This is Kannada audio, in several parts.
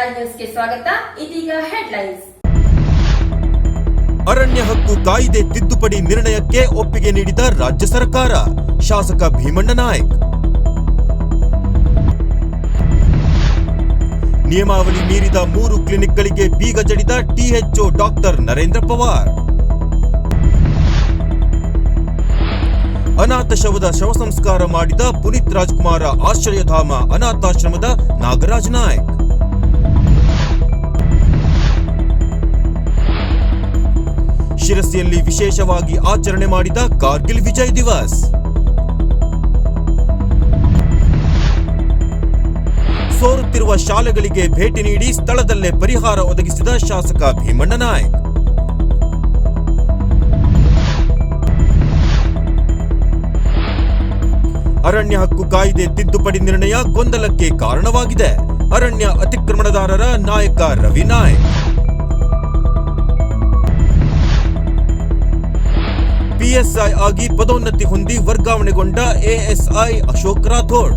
ಸ್ವಾಗತ. ಇದೀಗ ಹೆಡ್ಲೈನ್ಸ್ ಅರಣ್ಯ ಹಕ್ಕು ಕಾಯ್ದೆ ತಿದ್ದುಪಡಿ ನಿರ್ಣಯಕ್ಕೆ ಒಪ್ಪಿಗೆ ನೀಡಿದ ರಾಜ್ಯ ಸರ್ಕಾರ. ಶಾಸಕ ಭೀಮಣ್ಣ ನಾಯಕ್. ನಿಯಮಾವಳಿ ಮೀರಿದ ಮೂರು ಕ್ಲಿನಿಕ್ಗಳಿಗೆ ಬೀಗ ಜಡಿದ T H O doctor Narendra Pawar. ಅನಾಥ ಶವದ ಶವ ಸಂಸ್ಕಾರ ಮಾಡಿದ ಪುನೀತ್ ರಾಜ್ಕುಮಾರ ಆಶ್ರಯಧಾಮ ಅನಾಥಾಶ್ರಮದ ನಾಗರಾಜ್ ನಾಯಕ್. ಶಿರಸಿಯಲ್ಲಿ ವಿಶೇಷವಾಗಿ ಆಚರಣೆ ಮಾಡಿದ ಕಾರ್ಗಿಲ್ ವಿಜಯ್ ದಿವಸ್. ಸೋರುತ್ತಿರುವ ಶಾಲೆಗಳಿಗೆ ಭೇಟಿ ನೀಡಿ ಸ್ಥಳದಲ್ಲೇ ಪರಿಹಾರ ಒದಗಿಸಿದ ಶಾಸಕ ಭೀಮಣ್ಣ ನಾಯಕ್. ಅರಣ್ಯ ಹಕ್ಕು ಕಾಯ್ದೆ ತಿದ್ದುಪಡಿ ನಿರ್ಣಯ ಗೊಂದಲಕ್ಕೆ ಕಾರಣವಾಗಿದೆ. ಅರಣ್ಯ ಅತಿಕ್ರಮಣದಾರರ ನಾಯಕ ರವಿ ನಾಯಕ್. ಪಿಎಸ್ಐ ಆಗಿ ಪದೋನ್ನತಿ ಹೊಂದಿ ವರ್ಗಾವಣೆಗೊಂಡ ಎಎಸ್ಐ ಅಶೋಕ್ ರಾಥೋಡ್.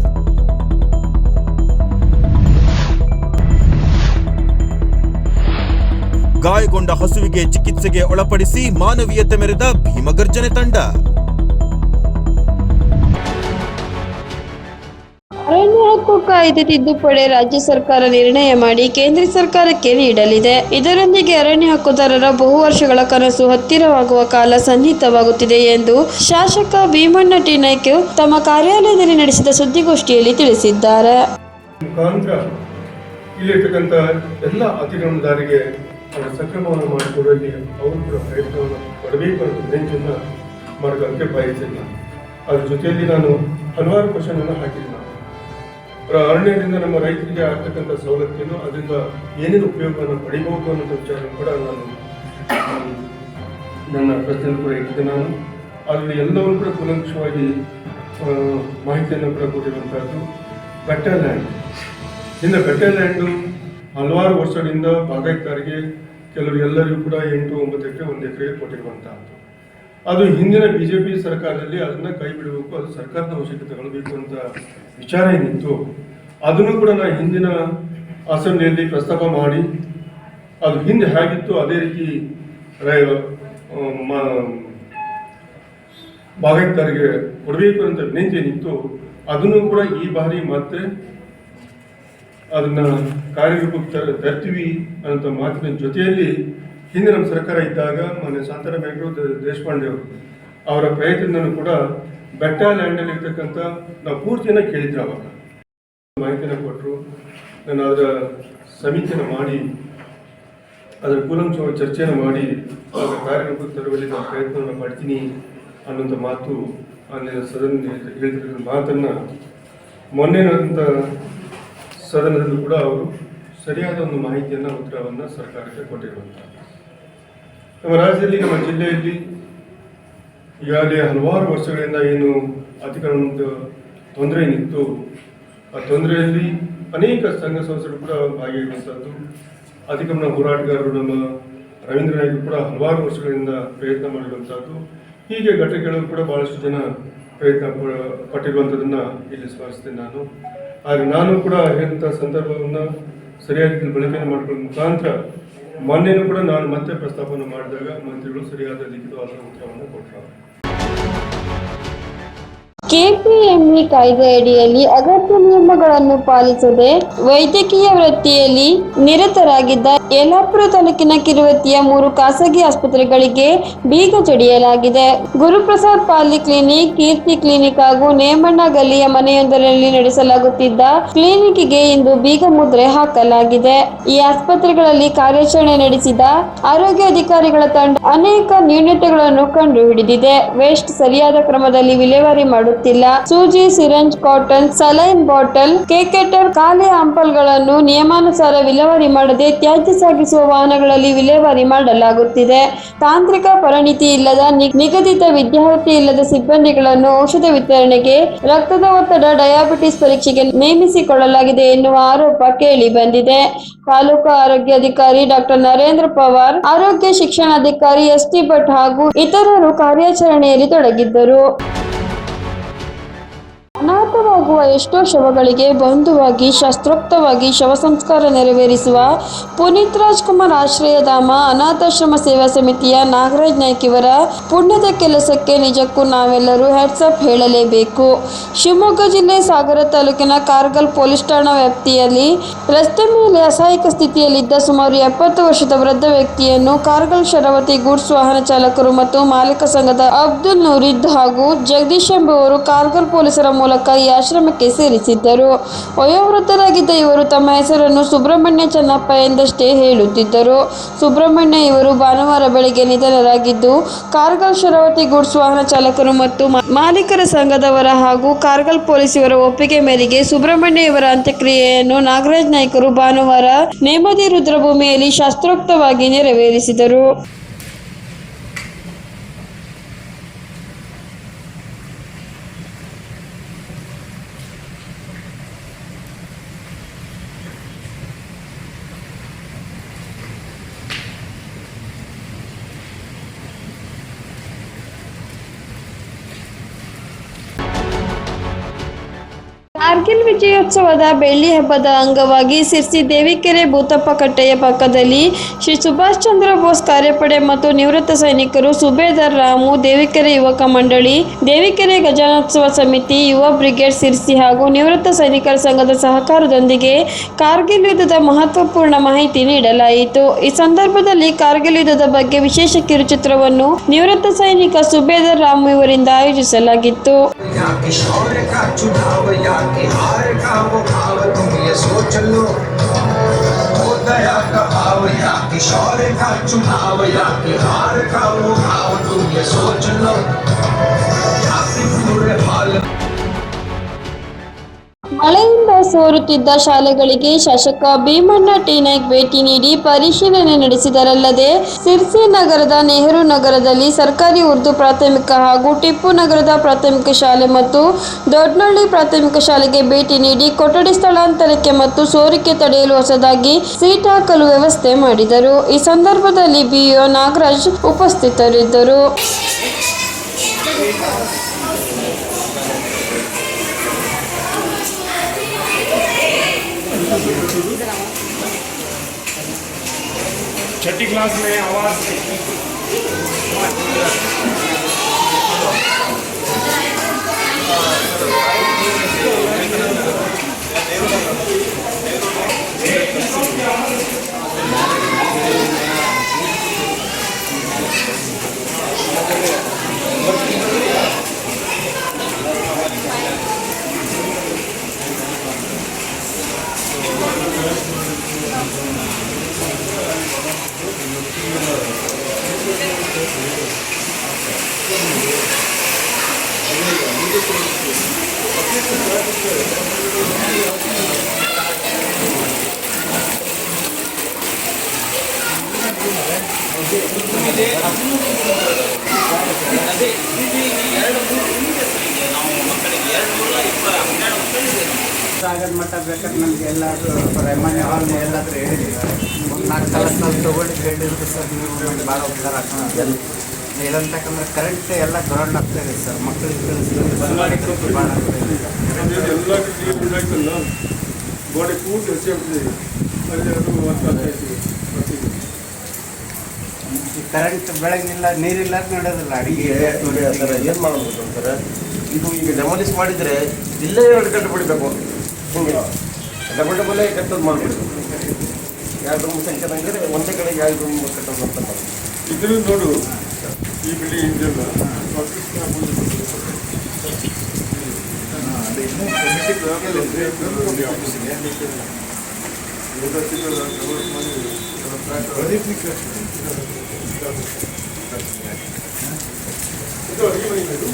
ಗಾಯಗೊಂಡ ಹಸುವಿಗೆ ಚಿಕಿತ್ಸೆಗೆ ಒಳಪಡಿಸಿ ಮಾನವೀಯತೆ ಮೆರೆದ ಭೀಮಗರ್ಜನೆ ತಂಡ. ಅರಣ್ಯ ಹಕ್ಕು ಕಾಯ್ದೆ ತಿದ್ದುಪಡಿ ರಾಜ್ಯ ಸರ್ಕಾರ ನಿರ್ಣಯ ಮಾಡಿ ಕೇಂದ್ರ ಸರ್ಕಾರಕ್ಕೆ ನೀಡಲಿದೆ. ಇದರೊಂದಿಗೆ ಅರಣ್ಯ ಹಕ್ಕುದಾರರ ಬಹು ವರ್ಷಗಳ ಕನಸು ಹತ್ತಿರವಾಗುವ ಕಾಲ ಸನ್ನಿಹಿತವಾಗುತ್ತಿದೆ ಎಂದು ಶಾಸಕ ಭೀಮಣ್ಣ ಟಿ ನಾಯ್ಕ ತಮ್ಮ ಕಾರ್ಯಾಲಯದಲ್ಲಿ ನಡೆಸಿದ ಸುದ್ದಿಗೋಷ್ಠಿಯಲ್ಲಿ ತಿಳಿಸಿದ್ದಾರೆ. ಇಲ್ಲಿರ್ತಕ್ಕಂಥ ಎಲ್ಲ ಅವರ ಕೂಡ ಅದ್ರ ಜೊತೆಯಲ್ಲಿ ನಾನು ಹಲವಾರು ಕ್ವಶನ್ ಅನ್ನು ಹಾಕಿದ್ದೀನಿ. ಅರಣ್ಯದಿಂದ ನಮ್ಮ ರೈತರಿಗೆ ಆಗ್ತಕ್ಕಂಥ ಸವಲತ್ತೇನು, ಅದರಿಂದ ಏನೇನು ಉಪಯೋಗವನ್ನು ಪಡಿಬಹುದು ಅನ್ನೋ ವಿಚಾರ ಕೂಡ ನಾನು, ನನ್ನ ಪ್ರಶ್ನೆ ಕೂಡ ಇಟ್ಟಿದ್ದೆ ನಾನು. ಅದರಲ್ಲಿ ಎಲ್ಲವನ್ನೂ ಕೂಡ ಕುಲಂಕ್ಷವಾಗಿ ಮಾಹಿತಿಯನ್ನು ಕೂಡ ಕೊಟ್ಟಿರುವಂಥದ್ದು ಬೆಟ್ಟ ಲ್ಯಾಂಡ್ ಇನ್ನು ಬೆಟ್ಟ ಲ್ಯಾಂಡು ಹಲವಾರು ವರ್ಷಗಳಿಂದ ಬಾಗಾಯತದಾರರಿಗೆ ಕೆಲವರು ಎಲ್ಲರಿಗೂ ಕೂಡ ಎಂಟು ಒಂಬತ್ತು ಎಕರೆ, ಒಂದು ಎಕರೆಗೆ ಕೊಟ್ಟಿರುವಂತಹದ್ದು. ಅದು ಹಿಂದಿನ ಬಿಜೆಪಿ ಸರ್ಕಾರದಲ್ಲಿ ಅದನ್ನ ಕೈ ಬಿಡಬೇಕು, ಅದು ಸರ್ಕಾರದ ಅವಶ್ಯಕತೆ ಬೇಕು ಅಂತ ವಿಚಾರ ಏನಿತ್ತು, ಅದನ್ನು ಕೂಡ ನಾನು ಹಿಂದಿನ ಅಸೆಂಬ್ಲಿಯಲ್ಲಿ ಪ್ರಸ್ತಾಪ ಮಾಡಿ, ಅದು ಹಿಂದೆ ಹೇಗಿತ್ತು ಅದೇ ರೀತಿ ಮ- ಕೊಡಬೇಕು ಅಂತ ವಿನಂತಿ ಏನಿತ್ತು, ಅದನ್ನು ಕೂಡ ಈ ಬಾರಿ ಮತ್ತೆ ಅದನ್ನ ಕಾರ್ಯರೂಪಕ್ಕೆ ತರ- ತರ್ತೀವಿ ಅಂತ ಮಾತಿನ ಜೊತೆಯಲ್ಲಿ ಹಿಂದೆ ನಮ್ಮ ಸರ್ಕಾರ ಇದ್ದಾಗ ಮೊನ್ನೆ ಶಾಂತರಾಮ್ ಬೆಂಗಳೂರು ದೇಶಪಾಂಡೆ ಅವರು ಅವರ ಪ್ರಯತ್ನನೂ ಕೂಡ ಬೆಟ್ಟ ಲ್ಯಾಂಡಲ್ಲಿ ಇರ್ತಕ್ಕಂಥ ನಾವು ಪೂರ್ತಿಯನ್ನು ಕೇಳಿದ್ರು ಅವಾಗ. ಮಾಹಿತಿಯನ್ನು ಕೊಟ್ಟರು ನಾನು ಅದರ ಸಮಿತಿಯನ್ನು ಮಾಡಿ, ಅದರ ಕೂಲಂಕಷವಾಗಿ ಚರ್ಚೆಯನ್ನು ಮಾಡಿ, ಅದರ ಕಾರ್ಯರೂಪಕ್ಕೆ ತರುವಲ್ಲಿ ನಾನು ಪ್ರಯತ್ನವನ್ನು ಮಾಡ್ತೀನಿ ಅನ್ನೋಂಥ ಮಾತು ಅಲ್ಲಿ ಸದನ ಹೇಳಿದ ಮಾತನ್ನು ಮೊನ್ನೆ ನಂತ ಸದನದಲ್ಲೂ ಕೂಡ ಅವರು ಸರಿಯಾದ ಒಂದು ಮಾಹಿತಿಯನ್ನು, ಉತ್ತರವನ್ನು ಸರ್ಕಾರಕ್ಕೆ ಕೊಟ್ಟಿರುವಂಥ ನಮ್ಮ ರಾಜ್ಯದಲ್ಲಿ, ನಮ್ಮ ಜಿಲ್ಲೆಯಲ್ಲಿ ಈಗಾಗಲೇ ಹಲವಾರು ವರ್ಷಗಳಿಂದ ಏನು ಅತಿಕ್ರಮಣದ ತೊಂದರೆ ಏನಿತ್ತು ಆ ತೊಂದರೆಯಲ್ಲಿ ಅನೇಕ ಸಂಘ ಸಂಸ್ಥೆಗಳು ಕೂಡ ಭಾಗಿಯಾಗಿರುವಂಥದ್ದು ಅತಿಕ್ರಮಣ ಹೋರಾಟಗಾರರು ನಮ್ಮ ರವೀಂದ್ರ ನಾಯ್ಕರು ಕೂಡ ಹಲವಾರು ವರ್ಷಗಳಿಂದ ಪ್ರಯತ್ನ ಮಾಡಿರುವಂಥದ್ದು ಹೀಗೆ ಘಟಕಗಳು ಕೂಡ ಬಹಳಷ್ಟು ಜನ ಪ್ರಯತ್ನ ಪಟ್ಟಿರುವಂಥದ್ದನ್ನು ಇಲ್ಲಿ ಸ್ಮರಿಸ್ತೇನೆ ನಾನು. ಆದರೆ ನಾನು ಕೂಡ ಹೇಳಿದಂಥ ಸಂದರ್ಭವನ್ನು ಸರಿಯಾಗಿ ಬಳಕೆಯನ್ನು ಮಾಡಿಕೊಳ್ಳೋ ಮುಖಾಂತರ ಮೊನ್ನೆನೂ ಕೂಡ ನಾನು ಮತ್ತೆ ಪ್ರಸ್ತಾಪವನ್ನು ಮಾಡಿದಾಗ ಮಂತ್ರಿಗಳು ಸರಿಯಾದ ಲಿಖಿತವಾದ ಉತ್ತರವನ್ನು ಕೊಟ್ಟರು. ಕೆಪಿಎಂಇ ಕಾಯ್ದೆಯಡಿಯಲ್ಲಿ ಅಗತ್ಯ ನಿಯಮಗಳನ್ನು ಪಾಲಿಸದೆ ವೈದ್ಯಕೀಯ ವೃತ್ತಿಯಲ್ಲಿ ನಿರತರಾಗಿದ್ದ ಯಲಾಪುರ ತಾಲೂಕಿನ ಕಿರುವತ್ತಿಯ ಮೂರು ಖಾಸಗಿ ಆಸ್ಪತ್ರೆಗಳಿಗೆ ಬೀಗ ಜಡಿಯಲಾಗಿದೆ. Guruprasad poly clinic, Keerthi clinic ಹಾಗೂ ನೇಮಣ್ಣ ಗಲ್ಲಿಯ ಮನೆಯೊಂದರಲ್ಲಿ ನಡೆಸಲಾಗುತ್ತಿದ್ದ ಕ್ಲಿನಿಕ್ಗೆ ಇಂದು ಬೀಗ ಮುದ್ರೆ ಹಾಕಲಾಗಿದೆ. ಈ ಆಸ್ಪತ್ರೆಗಳಲ್ಲಿ ಕಾರ್ಯಾಚರಣೆ ನಡೆಸಿದ ಆರೋಗ್ಯ ಅಧಿಕಾರಿಗಳ ತಂಡ ಅನೇಕ ನ್ಯೂನತೆಗಳನ್ನು ಕಂಡುಹಿಡಿದಿದೆ. ವೇಸ್ಟ್ ಸರಿಯಾದ ಕ್ರಮದಲ್ಲಿ ವಿಲೇವಾರಿ ಮಾಡುತ್ತಿಲ್ಲ ಸೂಜಿ, syringe, cotton, saline bottle, catheter, ಖಾಲಿ ಆಂಪಲ್ಗಳನ್ನು ನಿಯಮಾನುಸಾರ ವಿಲೇವಾರಿ ಮಾಡದೆ ತ್ಯಾಜ್ಯ ಸಾಗಿಸುವ ವಾಹನಗಳಲ್ಲಿ ವಿಲೇವಾರಿ ಮಾಡಲಾಗುತ್ತಿದೆ. ತಾಂತ್ರಿಕ ಪರಿಣಿತಿ ಇಲ್ಲದ ನಿಗದಿತ ವಿದ್ಯಾರ್ಥಿ ಇಲ್ಲದ ಸಿಬ್ಬಂದಿಗಳನ್ನು ಔಷಧ ವಿತರಣೆಗೆ ರಕ್ತದ ಒತ್ತಡ ಡಯಾಬಿಟಿಸ್ ಪರೀಕ್ಷೆಗೆ ನೇಮಿಸಿಕೊಳ್ಳಲಾಗಿದೆ ಎನ್ನುವ ಆರೋಪ ಕೇಳಿ ಬಂದಿದೆ. ತಾಲೂಕು ಆರೋಗ್ಯಾಧಿಕಾರಿ ಡಾಕ್ಟರ್ ನರೇಂದ್ರ ಪವಾರ್, ಆರೋಗ್ಯ ಶಿಕ್ಷಣಾಧಿಕಾರಿ ಎಸ್ ಟಿ ಭಟ್ ಹಾಗೂ ಇತರರು ಕಾರ್ಯಾಚರಣೆಯಲ್ಲಿ ತೊಡಗಿದ್ದರು. ಅನಾಥವಾಗುವ ಎಷ್ಟೋ ಶವಗಳಿಗೆ ಬಂಧುವಾಗಿ, ಶಾಸ್ತ್ರೋಕ್ತವಾಗಿ ಶವ ಸಂಸ್ಕಾರ ನೆರವೇರಿಸುವ ಪುನೀತ್ ರಾಜ್ಕುಮಾರ್ ಆಶ್ರಯಧಾಮ ಅನಾಥಾಶ್ರಮ ಸೇವಾ ಸಮಿತಿಯ ನಾಗರಾಜ್ ನಾಯ್ಕ ಇವರ ಪುಣ್ಯದ ಕೆಲಸಕ್ಕೆ ನಿಜಕ್ಕೂ ನಾವೆಲ್ಲರೂ ಹ್ಯಾಟ್ಸಪ್ ಹೇಳಲೇಬೇಕು. ಶಿವಮೊಗ್ಗ ಜಿಲ್ಲೆ ಸಾಗರ ತಾಲೂಕಿನ ಕಾರ್ಗಲ್ ಪೊಲೀಸ್ ಠಾಣಾ ವ್ಯಾಪ್ತಿಯಲ್ಲಿ ರಸ್ತೆ ಮೇಲೆ ಅಸಹಾಯಕ ಸ್ಥಿತಿಯಲ್ಲಿದ್ದ ಸುಮಾರು ಎಪ್ಪತ್ತು ವರ್ಷದ ವೃದ್ಧ ವ್ಯಕ್ತಿಯನ್ನು ಕಾರ್ಗಲ್ ಶರಾವತಿ ಗೂಡ್ಸ್ ವಾಹನ ಚಾಲಕರು ಮತ್ತು ಮಾಲೀಕ ಸಂಘದ ಅಬ್ದುಲ್ ನೂರಿದ್ ಹಾಗೂ ಜಗದೀಶ್ ಎಂಬುವರು ಕಾರ್ಗಲ್ ಪೊಲೀಸರ ಮೂಲಕ ಈ ಆಶ್ರಮಕ್ಕೆ ಸೇರಿಸಿದ್ದರು. ವಯೋವೃದ್ಧರಾಗಿದ್ದ ಇವರು ತಮ್ಮ ಹೆಸರನ್ನು ಸುಬ್ರಹ್ಮಣ್ಯ ಚನ್ನಪ್ಪ ಎಂದಷ್ಟೇ ಹೇಳುತ್ತಿದ್ದರು. ಸುಬ್ರಹ್ಮಣ್ಯ ಇವರು ಭಾನುವಾರ ಬೆಳಗ್ಗೆ ನಿಧನರಾಗಿದ್ದು, ಕಾರ್ಗಲ್ ಶರಾವತಿ ಗೂಡ್ಸ್ ವಾಹನ ಚಾಲಕರು ಮತ್ತು ಮಾಲೀಕರ ಸಂಘದವರ ಹಾಗೂ ಕಾರ್ಗಲ್ ಪೊಲೀಸ್ ಇವರ ಒಪ್ಪಿಗೆ ಮೇರೆಗೆ ಸುಬ್ರಹ್ಮಣ್ಯ ಇವರ ಅಂತ್ಯಕ್ರಿಯೆಯನ್ನು ನಾಗರಾಜ್ ನಾಯ್ಕರು ಭಾನುವಾರ ನೇಮದಿ ರುದ್ರಭೂಮಿಯಲ್ಲಿ ಶಾಸ್ತ್ರೋಕ್ತವಾಗಿ ನೆರವೇರಿಸಿದರು. ಕಾರ್ಗಿಲ್ ವಿಜಯೋತ್ಸವದ ಬೆಳ್ಳಿ ಹಬ್ಬದ ಅಂಗವಾಗಿ ಸಿರ್ಸಿ ದೇವಿಕೆರೆ ಭೂತಪ್ಪ ಕಟ್ಟೆಯ ಪಕ್ಕದಲ್ಲಿ ಶ್ರೀ ಸುಭಾಷ್ ಚಂದ್ರ ಬೋಸ್ ಕಾರ್ಯಪಡೆ ಮತ್ತು ನಿವೃತ್ತ ಸೈನಿಕರು ಸುಬೇದಾರ್ ರಾಮು, ದೇವಿಕೆರೆ ಯುವಕ ಮಂಡಳಿ, ದೇವಿಕೆರೆ ಗಜಾನೋತ್ಸವ ಸಮಿತಿ, ಯುವ ಬ್ರಿಗೇಡ್ ಸಿರ್ಸಿ ಹಾಗೂ ನಿವೃತ್ತ ಸೈನಿಕರ ಸಂಘದ ಸಹಕಾರದೊಂದಿಗೆ ಕಾರ್ಗಿಲ್ ಯುದ್ಧದ ಮಹತ್ವಪೂರ್ಣ ಮಾಹಿತಿ ನೀಡಲಾಯಿತು. ಈ ಸಂದರ್ಭದಲ್ಲಿ ಕಾರ್ಗಿಲ್ ಯುದ್ಧದ ಬಗ್ಗೆ ವಿಶೇಷ ಕಿರುಚಿತ್ರವನ್ನು ನಿವೃತ್ತ ಸೈನಿಕ ಸುಬೇದಾರ್ ರಾಮು ಇವರಿಂದ ಆಯೋಜಿಸಲಾಗಿತ್ತು. का हार का वो भाव तुम ये सोच लो। वो दया का भाव, या किशोर का चुनाव, या कि हार का वो भाव तुम ये सोच लो। ಮಳೆಯಿಂದ ಸೋರುತ್ತಿದ್ದ ಶಾಲೆಗಳಿಗೆ ಶಾಸಕ ಭೀಮಣ್ಣ ಟಿ ನಾಯ್ಕ್ ಭೇಟಿ ನೀಡಿ ಪರಿಶೀಲನೆ ನಡೆಸಿದರಲ್ಲದೆ ಸಿರ್ಸಿ ನಗರದ ನೆಹರು ನಗರದಲ್ಲಿ ಸರ್ಕಾರಿ ಉರ್ದು ಪ್ರಾಥಮಿಕ ಹಾಗೂ ಟಿಪ್ಪು ನಗರದ ಪ್ರಾಥಮಿಕ ಶಾಲೆ ಮತ್ತು ದೊಡ್ಡನಹಳ್ಳಿ ಪ್ರಾಥಮಿಕ ಶಾಲೆಗೆ ಭೇಟಿ ನೀಡಿ ಕೊಠಡಿ ಸ್ಥಳಾಂತರಕ್ಕೆ ಮತ್ತು ಸೋರಿಕೆ ತಡೆಯಲು ಹೊಸದಾಗಿ ಸೀಟ್ ಹಾಕಲು ವ್ಯವಸ್ಥೆ ಮಾಡಿದರು. ಈ ಸಂದರ್ಭದಲ್ಲಿ ಬಿಇಒ ನಾಗರಾಜ್ ಉಪಸ್ಥಿತರಿದ್ದರು. छठी क्लास में आवाज़ ಸಾಗರ ಮಟ್ಟ ಬೇಕಾದ್ರೆ ನಮ್ಗೆ ಎಲ್ಲಾದರೂ ರೈಮಾನ್ಯ ಹಾಲ್ ಎಲ್ಲಾದ್ರೂ ಹೇಳಿದ್ದೀವಿ ಒಂದು ನಾಲ್ಕು ಕಲರ್ನಲ್ಲಿ ತೊಗೊಂಡು ಹೇಳಿದ್ರು ಸರ್, ನೀವು ನಮ್ಗೆ ಭಾಳ ಉಪಕಾರ ಆಗ್ತದೆ. ಇದಂತಕ್ಕಂದ್ರೆ ಕರೆಂಟ್ ಎಲ್ಲ ಗ್ರೌಂಡ್ ಆಗ್ತಾ ಇದೆ ಸರ್. ಮಕ್ಕಳಿಗೆ ಕಳಿಸಿದ್ರೆ ಭಾಳ ಆಗ್ತಾ ಗೋಡೆ ಕೂಡಿ ಕರೆಂಟ್ ಬೆಳಗಿಲ್ಲ, ನೀರಿಲ್ಲ ನಡೆಯೋದಿಲ್ಲ ಅಡಿಗೆ ಏನು ಮಾಡಬೇಕು ಅಂತಾರೆ? ಇದು ಈಗ ಡೆಮಾಲಿಸ್ ಮಾಡಿದರೆ ಇಲ್ಲೇ ಎರಡು ಹಿಂಗೆ ಡಬಲ್ ಡಬಲ್ ಕಟ್ಟೋದು ಮಾಡಬೇಕು ಎರಡು ರೂಮ್ ಸಂಖ್ಯೆ ಅಂದರೆ ಒಂದೇ ಕಡೆಗೆ ಎರಡು ರೂಮ್ ಕಟ್ಟೋದು ಅಂತ ಮಾಡಿ ಇದ್ರೂ ನೋಡು. ಈ ಬಿಲ್ಡಿಂಗ್ ಇದೆಲ್ಲ. ಇದು ಅಡಿಗೆ ಮನೆ ಇದು?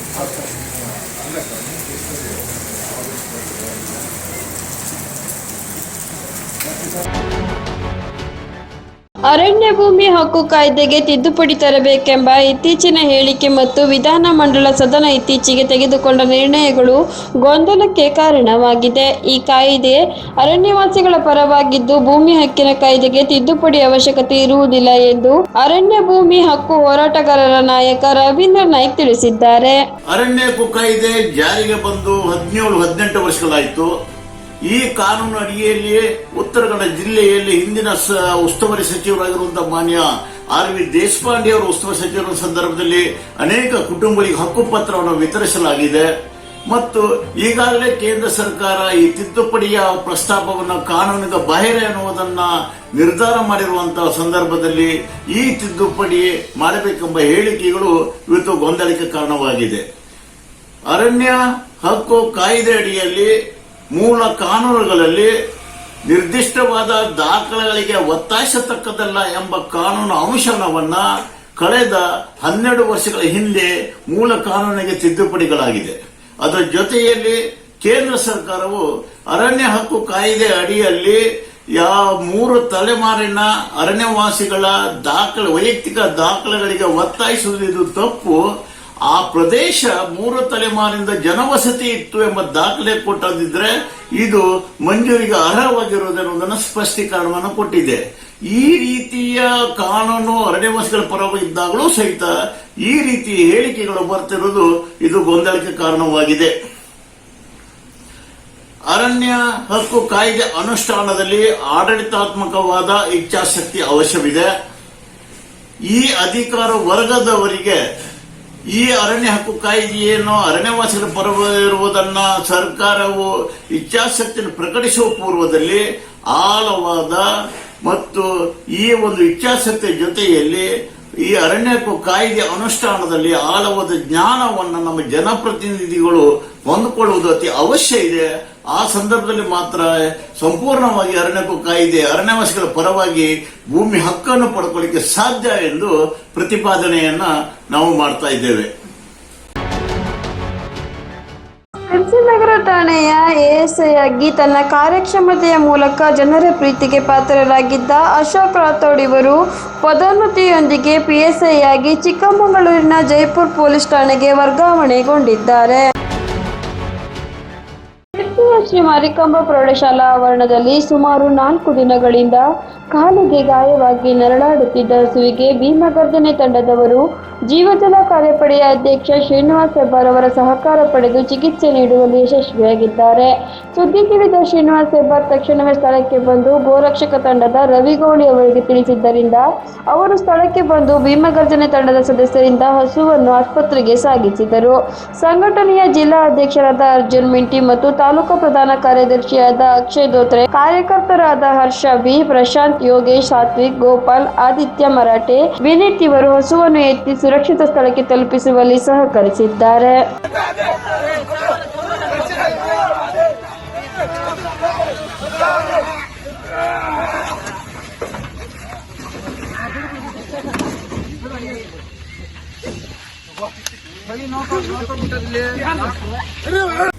ಅರಣ್ಯ ಭೂಮಿ ಹಕ್ಕು ಕಾಯ್ದೆಗೆ ತಿದ್ದುಪಡಿ ತರಬೇಕೆಂಬ ಇತ್ತೀಚಿನ ಹೇಳಿಕೆ ಮತ್ತು ವಿಧಾನಮಂಡಲ ಸದನ ಇತ್ತೀಚೆಗೆ ತೆಗೆದುಕೊಂಡ ನಿರ್ಣಯಗಳು ಗೊಂದಲಕ್ಕೆ ಕಾರಣವಾಗಿದೆ. ಈ ಕಾಯ್ದೆ ಅರಣ್ಯವಾಸಿಗಳ ಪರವಾಗಿದ್ದು ಭೂಮಿ ಹಕ್ಕಿನ ಕಾಯ್ದೆಗೆ ತಿದ್ದುಪಡಿ ಅವಶ್ಯಕತೆ ಇರುವುದಿಲ್ಲ ಎಂದು ಅರಣ್ಯ ಭೂಮಿ ಹಕ್ಕು ಹೋರಾಟಗಾರರ ನಾಯಕ ರವೀಂದ್ರ ನಾಯ್ಕ್ ತಿಳಿಸಿದ್ದಾರೆ. ಅರಣ್ಯ ಕಾಯ್ದೆ ಜಾರಿಗೆ ಬಂದು ಹದಿನೇಳು ಹದಿನೆಂಟು ವರ್ಷಗಳಾಯಿತು. ಈ ಕಾನೂನು ಅಡಿಯಲ್ಲಿಯೇ ಉತ್ತರ ಕನ್ನಡ ಜಿಲ್ಲೆಯಲ್ಲಿ ಹಿಂದಿನ ಉಸ್ತುವಾರಿ ಸಚಿವರಾಗಿರುವಂತಹ ಮಾನ್ಯ ಆರ್ ವಿ ದೇಶಪಾಂಡೆ ಅವರ ಉಸ್ತುವಾರಿ ಸಚಿವರ ಸಂದರ್ಭದಲ್ಲಿ ಅನೇಕ ಕುಟುಂಬಗಳಿಗೆ ಹಕ್ಕುಪತ್ರವನ್ನು ವಿತರಿಸಲಾಗಿದೆ. ಮತ್ತು ಈಗಾಗಲೇ ಕೇಂದ್ರ ಸರ್ಕಾರ ಈ ತಿದ್ದುಪಡಿಯ ಪ್ರಸ್ತಾಪವನ್ನು ಕಾನೂನಿಗೆ ಬಾಹಿರ ಎನ್ನುವುದನ್ನು ನಿರ್ಧಾರ ಮಾಡಿರುವಂತಹ ಸಂದರ್ಭದಲ್ಲಿ ಈ ತಿದ್ದುಪಡಿ ಮಾಡಬೇಕೆಂಬ ಹೇಳಿಕೆಗಳು ಇವತ್ತು ಗೊಂದಲಕ್ಕೆ ಕಾರಣವಾಗಿದೆ. ಅರಣ್ಯ ಹಕ್ಕು ಕಾಯ್ದೆ ಅಡಿಯಲ್ಲಿ ಮೂಲ ಕಾನೂನುಗಳಲ್ಲಿ ನಿರ್ದಿಷ್ಟವಾದ ದಾಖಲೆಗಳಿಗೆ ಒತ್ತಾಯಿಸತಕ್ಕದಲ್ಲ ಎಂಬ ಕಾನೂನು ಅಂಶವನ್ನ ಕಳೆದ ಹನ್ನೆರಡು ವರ್ಷಗಳ ಹಿಂದೆ ಮೂಲ ಕಾನೂನಿಗೆ ತಿದ್ದುಪಡಿಗಳಾಗಿದೆ. ಅದರ ಜೊತೆಯಲ್ಲಿ ಕೇಂದ್ರ ಸರ್ಕಾರವು ಅರಣ್ಯ ಹಕ್ಕು ಕಾಯ್ದೆ ಅಡಿಯಲ್ಲಿ ಯಾವ ಮೂರು ತಲೆಮಾರಿನ ಅರಣ್ಯವಾಸಿಗಳ ದಾಖಲೆ, ವೈಯಕ್ತಿಕ ದಾಖಲೆಗಳಿಗೆ ಒತ್ತಾಯಿಸುವುದು ತಪ್ಪು. ಆ ಪ್ರದೇಶ ಮೂರು ತಲೆಮಾರಿಂದ ಜನವಸತಿ ಇತ್ತು ಎಂಬ ದಾಖಲೆ ಕೊಟ್ಟದಿದ್ರೆ ಇದು ಮಂಜೂರಿಗೆ ಅರ್ಹವಾಗಿರುವುದನ್ನು ಸ್ಪಷ್ಟೀಕರಣವನ್ನು ಕೊಟ್ಟಿದೆ. ಈ ರೀತಿಯ ಕಾನೂನು ಅರಣ್ಯವಾಸಿಗಳ ಪರವಾಗಿದ್ದಾಗಲೂ ಸಹಿತ ಈ ರೀತಿ ಹೇಳಿಕೆಗಳು ಬರ್ತಿರುವುದು ಇದು ಗೊಂದಲಕ್ಕೆ ಕಾರಣವಾಗಿದೆ. ಅರಣ್ಯ ಹಕ್ಕು ಕಾಯ್ದೆ ಅನುಷ್ಠಾನದಲ್ಲಿ ಆಡಳಿತಾತ್ಮಕವಾದ ಇಚ್ಛಾಶಕ್ತಿ ಅವಶ್ಯವಿದೆ. ಈ ಅಧಿಕಾರ ವರ್ಗದವರಿಗೆ ಈ ಅರಣ್ಯ ಹಕ್ಕು ಕಾಯ್ದೆಯನ್ನು ಅರಣ್ಯವಾಸಿಗಳ ಪರವ ಇರುವುದನ್ನ ಸರ್ಕಾರವು ಇಚ್ಛಾಶಕ್ತಿಯನ್ನು ಪ್ರಕಟಿಸುವ ಪೂರ್ವದಲ್ಲಿ ಆಳವಾದ ಮತ್ತು ಈ ಒಂದು ಇಚ್ಛಾಶಕ್ತಿಯ ಜೊತೆಯಲ್ಲಿ ಈ ಅರಣ್ಯ ಹಕ್ಕು ಕಾಯ್ದೆ ಅನುಷ್ಠಾನದಲ್ಲಿ ಆಳವಾದ ಜ್ಞಾನವನ್ನು ನಮ್ಮ ಜನಪ್ರತಿನಿಧಿಗಳು ಹೊಂದಿಕೊಳ್ಳುವುದು ಅತಿ ಅವಶ್ಯ ಇದೆ. ಆ ಸಂದರ್ಭದಲ್ಲಿ ಮಾತ್ರ ಸಂಪೂರ್ಣವಾಗಿ ಅರಣ್ಯ ಕಾಯಿದೆ ಅರಣ್ಯವಾಸಿಗಳ ಪರವಾಗಿ ಭೂಮಿ ಹಕ್ಕನ್ನು ಪಡ್ಕೊಳ್ಳಿಕ್ಕೆ ಸಾಧ್ಯ ಎಂದು ಪ್ರತಿಪಾದನೆಯನ್ನ ನಾವು ಮಾಡ್ತಾ ಇದ್ದೇವೆ. ನಗರ ಠಾಣೆಯ ಎಎಸ್ಐ ಆಗಿ ತನ್ನ ಕಾರ್ಯಕ್ಷಮತೆಯ ಮೂಲಕ ಜನರ ಪ್ರೀತಿಗೆ ಪಾತ್ರರಾಗಿದ್ದ ಅಶೋಕ್ ರಾಥೋಡ್ ಇವರು ಪದೋನ್ನತಿಯೊಂದಿಗೆ ಪಿಎಸ್ಐ ಆಗಿ ಚಿಕ್ಕಮಗಳೂರಿನ ಜೈಪುರ್ ಪೊಲೀಸ್ ಠಾಣೆಗೆ ವರ್ಗಾವಣೆಗೊಂಡಿದ್ದಾರೆ. ಶ್ರೀ ಮಾರಿಕಾಂಬ ಪ್ರೌಢಶಾಲಾ ಆವರಣದಲ್ಲಿ ಸುಮಾರು ನಾಲ್ಕು ದಿನಗಳಿಂದ ಕಾಲಿಗೆ ಗಾಯವಾಗಿ ನರಳಾಡುತ್ತಿದ್ದ ಹಸುವಿಗೆ ಭೀಮಗರ್ಜನೆ ತಂಡದವರು, ಜೀವಜಲ ಕಾರ್ಯಪಡೆಯ ಅಧ್ಯಕ್ಷ ಶ್ರೀನಿವಾಸ್ ಹೆಬ್ಬಾರ್ ಅವರ ಸಹಕಾರ ಪಡೆದು ಚಿಕಿತ್ಸೆ ನೀಡುವಲ್ಲಿ ಯಶಸ್ವಿಯಾಗಿದ್ದಾರೆ. ಸುದ್ದಿ ತಿಳಿದ ಶ್ರೀನಿವಾಸ್ ಹೆಬ್ಬಾರ್ ತಕ್ಷಣವೇ ಸ್ಥಳಕ್ಕೆ ಬಂದು ಗೋರಕ್ಷಕ ತಂಡದ ರವಿಗೌಳಿ ಅವರಿಗೆ ತಿಳಿಸಿದ್ದರಿಂದ, ಅವರು ಸ್ಥಳಕ್ಕೆ ಬಂದು ಭೀಮಗರ್ಜನೆ ತಂಡದ ಸದಸ್ಯರಿಂದ ಹಸುವನ್ನು ಆಸ್ಪತ್ರೆಗೆ ಸಾಗಿಸಿದರು. ಸಂಘಟನೆಯ ಜಿಲ್ಲಾ ಅಧ್ಯಕ್ಷರಾದ ಅರ್ಜುನ್ ಮಿಂಟಿ ಮತ್ತು ತಾಲೂಕು ಪ್ರಧಾನ ಕಾರ್ಯದರ್ಶಿಯಾದ ಅಕ್ಷಯ್ ದೋತ್ರೆ, ಕಾರ್ಯಕರ್ತರಾದ ಹರ್ಷ ಬಿ ಪ್ರಶಾಂತ್ ಯೋಗೇಶ್, ಸಾತ್ವಿಕ್, ಗೋಪಾಲ್, ಆದಿತ್ಯ ಮರಾಠೆ, ವಿನೀತ್ ಇವರು ಹಸುವನ್ನು ಎತ್ತಿ ಸುರಕ್ಷಿತ ಸ್ಥಳಕ್ಕೆ ತಲುಪಿಸುವಲ್ಲಿ ಸಹಕರಿಸಿದ್ದಾರೆ. ಇಲ್ಲಿಗೆ